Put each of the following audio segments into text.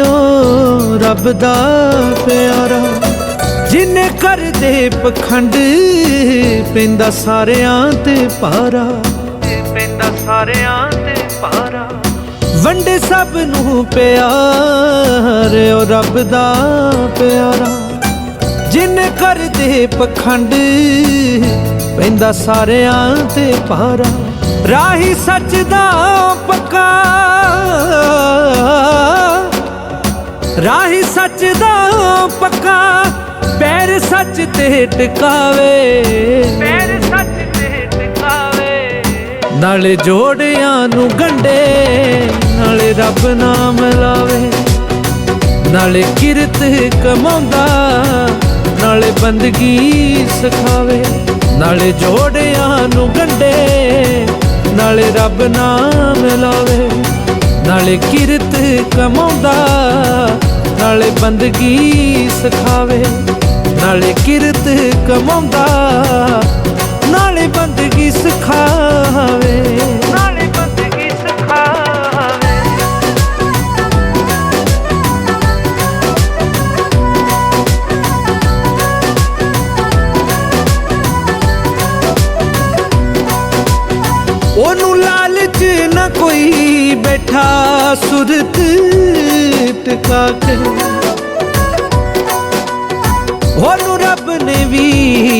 ਓ ਰੱਬ ਦਾ ਪਿਆਰਾ। ਜਿਨੇ ਕਰਦੇ ਪਖੰਡ ਪੈਂਦਾ ਸਾਰਿਆਂ ਤੇ ਪਾਰਾ ਪੈਂਦਾ ਸਾਰਿਆਂ ਤੇ ਪਾਰਾ ਵੰਡੇ ਸਭ ਨੂੰ ਪਿਆਰ ਓ ਰੱਬ ਦਾ ਪਿਆਰਾ। ਜਿਨੇ ਕਰਦੇ ਪਖੰਡ ਪੈਂਦਾ ਸਾਰਿਆਂ ਤੇ ਪਾਰਾ ਰਾਹੀ ਸੱਚ ਦਾ ਪੱਕਾ ਰਾਹੀ ਸੱਚ ਦਾ ਪੱਕਾ ਪੈਰ ਸੱਚ ਤੇ ਟਿਕਾਵੇ। ਪੈਰ ਸੱਚ ਤੇ ਟਿਕਾਵੇ। ਨਾਲੇ ਜੋੜਿਆਂ ਨੂੰ ਗੰਡੇ ਨਾਲੇ ਰੱਬ ਨਾਮ ਲਾਵੇ। ਨਾਲੇ ਕਿਰਤ ਕਮਾਉਂਦਾ ਨਾਲੇ ਬੰਦਗੀ ਸਿਖਾਵੇ। ਨਾਲੇ ਜੋੜਿਆਂ ਨੂੰ ਗੰਡੇ ਨਾਲੇ ਰੱਬ ਨਾਮ ਲਾਵੇ। ਨਾਲੇ ਕਿਰਤ ਕਮਾਉਂਦਾ ਨਾਲੇ ਬੰਦਗੀ ਸਿਖਾਵੇ। ਨਾਲੇ ਕਿਰਤ ਕਮਾਉਂਦਾ ਨਾਲੇ ਬੰਦਗੀ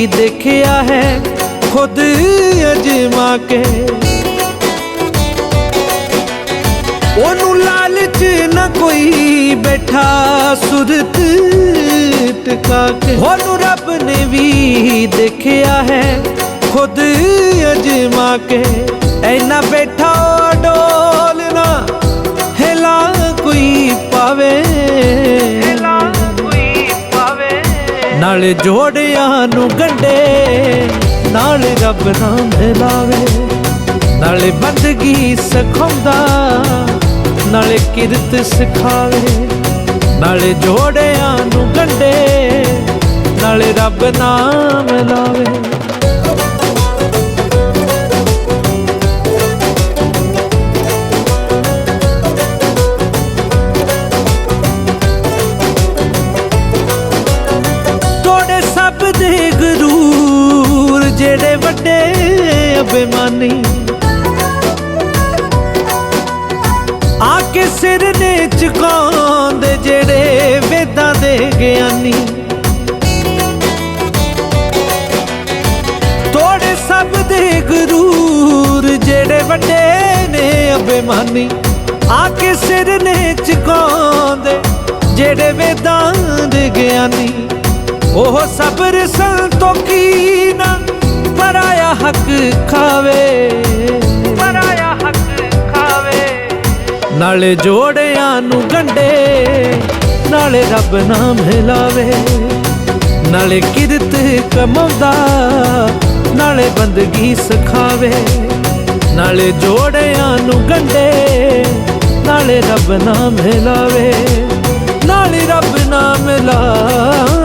ਵੀ ਦੇਖਿਆ ਹੈ ਖੁਦ ਅਜਮਾ ਕੇ। ਉਹਨੂੰ ਲਾਲਚ ਨਾ ਕੋਈ ਬੈਠਾ ਸੁਰਤ ਟਿਕਾ ਕੇ। ਉਹਨੂੰ ਰੱਬ ਨੇ ਵੀ ਦੇਖਿਆ ਹੈ ਖੁਦ ਅਜਮਾ ਕੇ। ਐਨਾ ਬੈਠਾ ਡੋਲਣਾ ਡੋਲ ਹਿਲਾ ਕੋਈ ਪਾਵੇ। ਨਾਲੇ ਜੋੜਿਆਂ ਨੂੰ ਗੰਡੇ, ਨਾਲੇ ਰੱਬ ਨਾਮ ਲਾਵੇ, ਨਾਲੇ ਬੰਦਗੀ ਸਿਖਾਉਂਦਾ, ਨਾਲੇ ਕਿਰਤ ਸਿਖਾਵੇ, ਨਾਲੇ ਜੋੜਿਆਂ ਨੂੰ ਗੰਡੇ, ਨਾਲੇ ਰੱਬ ਨਾਮ ਲਾਵੇ। ਅਬੇਮਾਨੀ ਆ ਕੇ ਸਿਰ ਨੇ ਝੁਕਾਉਂਦੇ ਜਿਹੜੇ ਵੇਦਾਂ ਦੇ ਗਿਆਨੀ। ਤੋੜੇ ਸਭ ਦੇ ਗਰੂਰ ਜਿਹੜੇ ਵੱਡੇ ਨੇ ਅਬੇਮਾਨੀ ਆ ਕੇ ਸਿਰ ਨੇ ਝੁਕਾਉਂਦੇ ਜਿਹੜੇ ਵੇਦਾਂ ਦੇ ਗਿਆਨੀ। ਉਹ ਸਬਰ ਸੰਤੋਖੀ ਨਾ ਪਰਾਇਆ ਹੱਕ ਖਾਵੇ। ਪਰਾਇਆ ਹੱਕ ਖਾਵੇ। ਨਾਲੇ ਜੋੜਿਆਂ ਨੂੰ ਗੰਡੇ ਨਾਲੇ ਰੱਬ ਨਾਮ ਹਿਲਾਵੇ। ਨਾਲੇ ਕਿਰਤ ਕਮਾਉਂਦਾ ਨਾਲੇ ਬੰਦਗੀ ਸਿਖਾਵੇ। ਨਾਲੇ ਜੋੜਿਆਂ ਨੂੰ ਗੰਡੇ ਨਾਲੇ ਰੱਬ ਨਾਮ ਹਿਲਾਵੇ। ਨਾਲੇ ਰੱਬ ਨਾਮ ਲਾਵੇ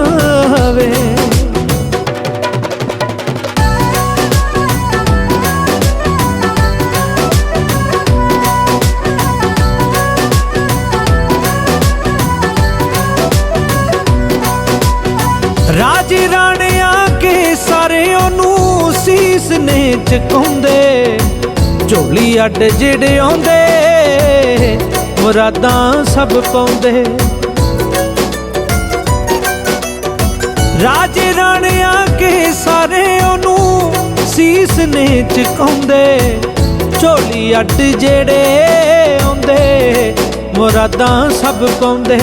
ਨੇ ਝੁਕਾਉਂਦੇ ਝੋਲੀ ਅੱਡ ਜਿਹੜੇ ਆਉਂਦੇ, ਮੁਰਾਦਾਂ ਸਭ ਪਾਉਂਦੇ। ਰਾਜ ਰਾਣਿਆਂ ਕੇ ਸਾਰੇ ਉਹਨੂੰ ਸੀਸ ਨੇ ਝੁਕਾਉਂਦੇ ਝੋਲੀ ਅੱਡ ਜਿਹੜੇ ਆਉਂਦੇ, ਮੁਰਾਦਾਂ ਸਭ ਪਾਉਂਦੇ।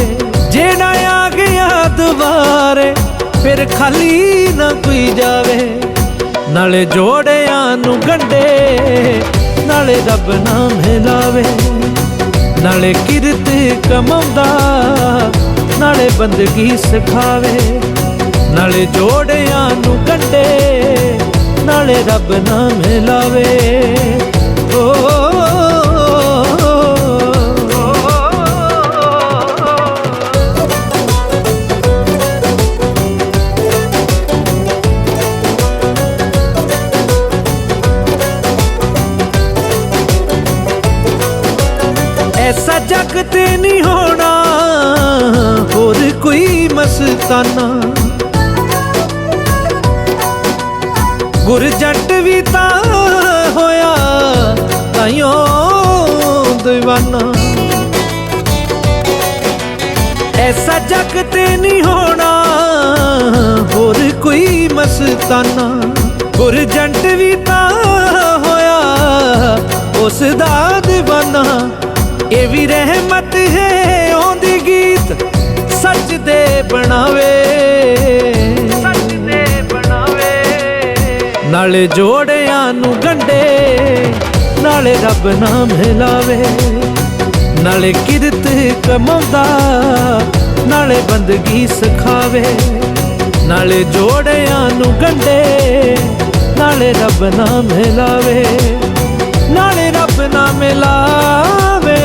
ਜਿਹੜਾ ਆ ਗਿਆ ਦੁਬਾਰੇ ਫਿਰ ਖਾਲੀ ਨਾ ਕੋਈ ਜਾਵੇ। ਨਾਲੇ ਜੋੜਿਆਂ ਨੂੰ ਗੰਡੇ, ਨਾਲੇ ਰੱਬ ਨਾਮ ਹਿਲਾਵੇ ਨਾਲੇ ਕਿਰਤ ਕਮਾਉਂਦਾ, ਨਾਲੇ ਬੰਦਗੀ ਸਿਖਾਵੇ, ਨਾਲੇ ਜੋੜਿਆਂ ਨੂੰ ਗੰਡੇ, ਨਾਲੇ ਰੱਬ ਨਾਮ ਹਿਲਾਵੇ ਮਸਤਾਨਾ ਗੁਰ ਜੱਟ ਵੀ ਤਾਂ ਹੋਇਆ ਤਾਈਓ دیਵਾਨਾ ਐਸਾ ਜਗ ਤੇ ਨਹੀਂ ਹੋਣਾ, ਹੋਰ ਕੋਈ ਮਸਤਾਨਾ। ਗੁਰ ਜੰਟ ਵੀ ਤਾਂ ਹੋਇਆ, ਉਸ ਦਾ دیਵਾਨਾ ਇਹ ਵੀ ਰਹਿਮ ਨਾਲੇ ਜੋੜਿਆਂ ਨੂੰ ਗੰਡੇ, ਨਾਲੇ ਰੱਬ ਨਾਮ ਹਿਲਾਵੇ। ਨਾਲੇ ਕਿਰਤ ਕਮਾਉਂਦਾ, ਨਾਲੇ ਬੰਦਗੀ ਸਿਖਾਵੇ। ਨਾਲੇ ਜੋੜਿਆਂ ਨੂੰ ਗੰਡੇ, ਨਾਲੇ ਰੱਬ ਨਾਮ ਹਿਲਾਵੇ। ਨਾਲੇ ਰੱਬ ਨਾਮ ਮਿਲਾਵੇ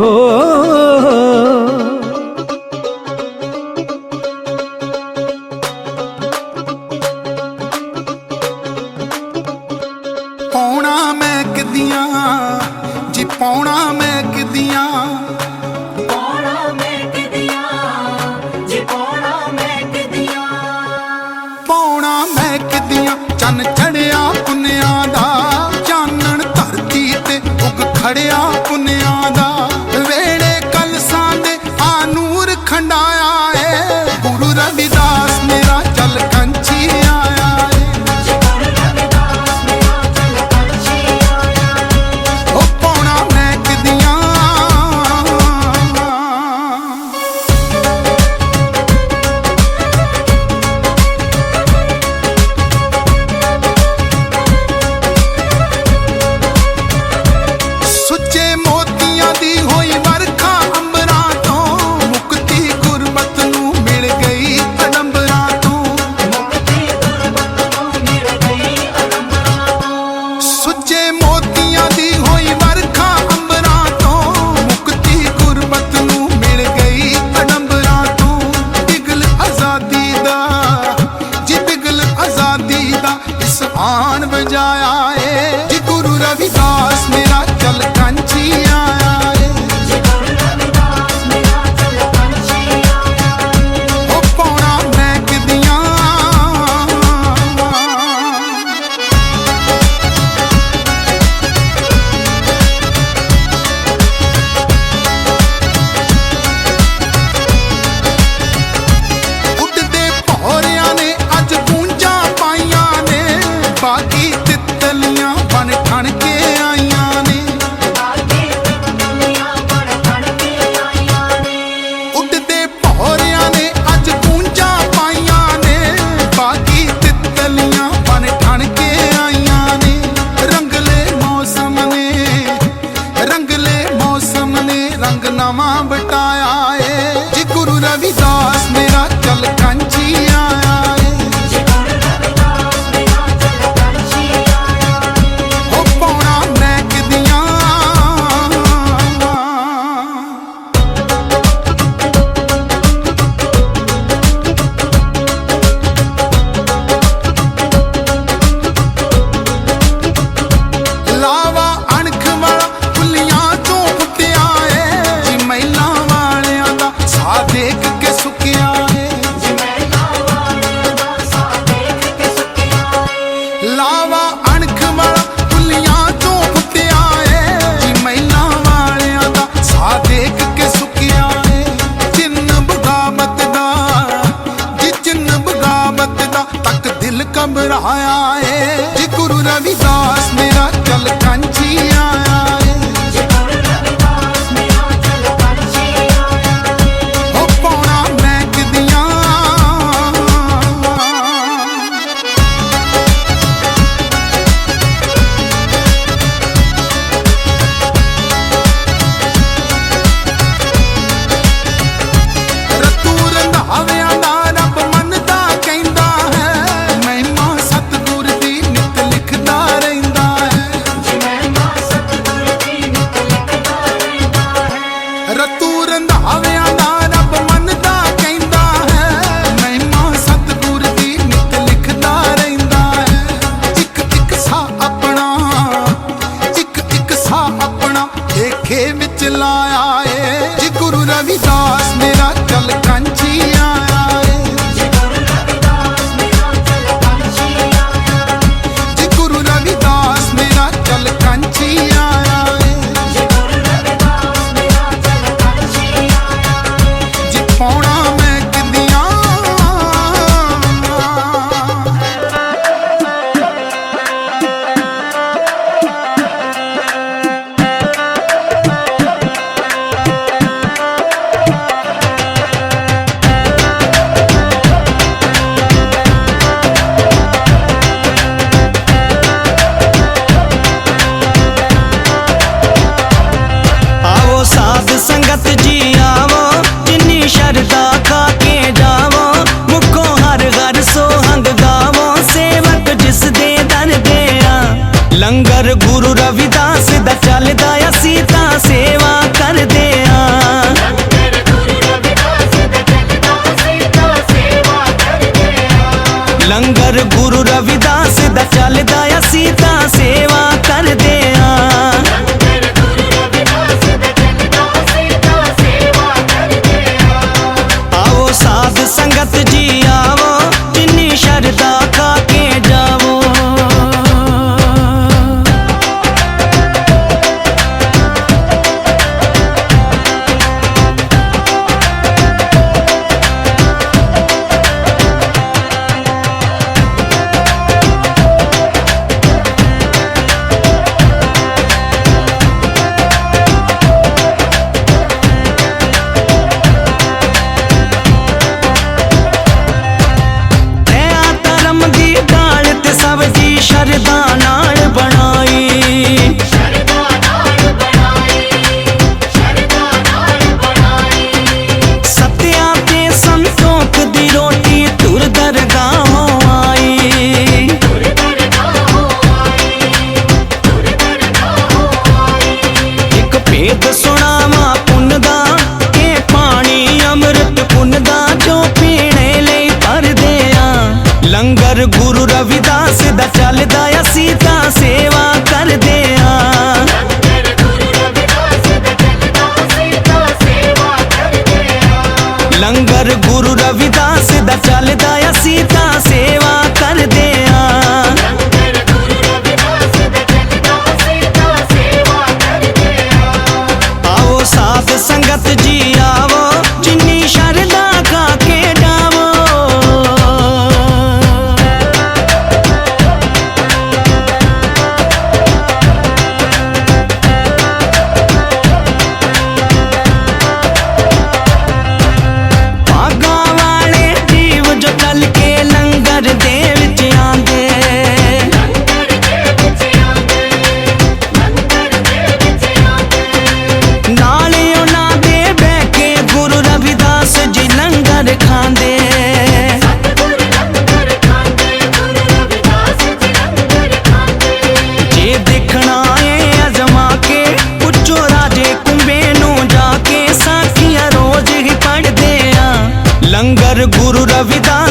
ਹੋ ਪੌਣਾ ਮੈਂ ਕਿਦੀਆਂ? ਜੀ ਪੌਣਾ ਮੈਂ ਕਿਦੀਆਂ? ਜੀ ਪੌਣਾ ਮੈਂ ਕਿਦੀਆਂ? ਚੰਨ ਚੜਿਆ ਪੁੰਨਿਆਂ ਦਾ। ਚਾਨਣ ਧਰਤੀ ਤੇ ਉਗ ਖੜਿਆ ਪੁੰਨਿਆਂ ਦਾ। ਵੇੜੇ ਕਲਸਾਂ ਦੇ ਆ ਨੂਰ ਖੰਡਾਇਆ ਏ। ਗੁਰੂ ਰਵਿਦਾਸ ਲਾਵਾ ਅਣਖ ਵਾਲਾ, ਫੁੱਲੀਆਂ ਤੋਂ ਫੁੱਟਿਆ ਏ ਜੀ ਮਹਿਲਾਂ ਵਾਲਿਆਂ ਦਾ ਸਾਹ ਦੇਖ ਕੇ ਸੁੱਕਿਆ ਏ। ਜਿੰਨ ਬਗਾਵਤ ਦਾ, ਜੀ ਜਿੰਨ ਬਗਾਵਤ ਦਾ, ਤੱਕ ਦਿਲ ਘਬਰਾਇਆ ਏ। ਜੀ ਗੁਰੂ ਰਵਿਦਾਸ ਮੇਰਾ ਚਲ ਕੰਚੀ ਆਇਆ the ਲੰਗਰ ਗੁਰੂ ਰਵਿਦਾਸ ਦਾ ਚੱਲਦਾ ਲੰਗਰ